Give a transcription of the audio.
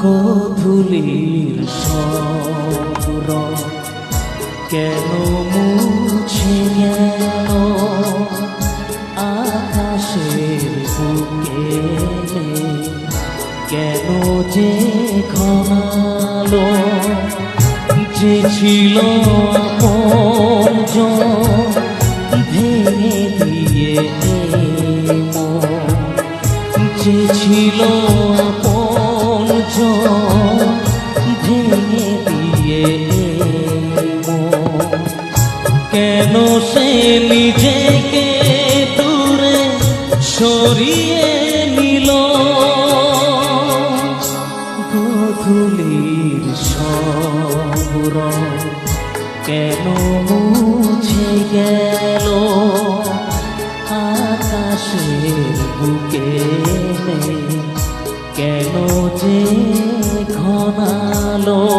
গোধূলির সর কেন মুছে গেল আকাশের বুকে কেন যে ঘনালো যে ছিল ভেঙে দিয়ে যে ছিল ভেঙে দিয়ে কেন সে নিজেকে দূরে সরিয়ে নিল? গধূলির সবর কেন মুছে গেল? আকাশের বুকে কেন যে Oh.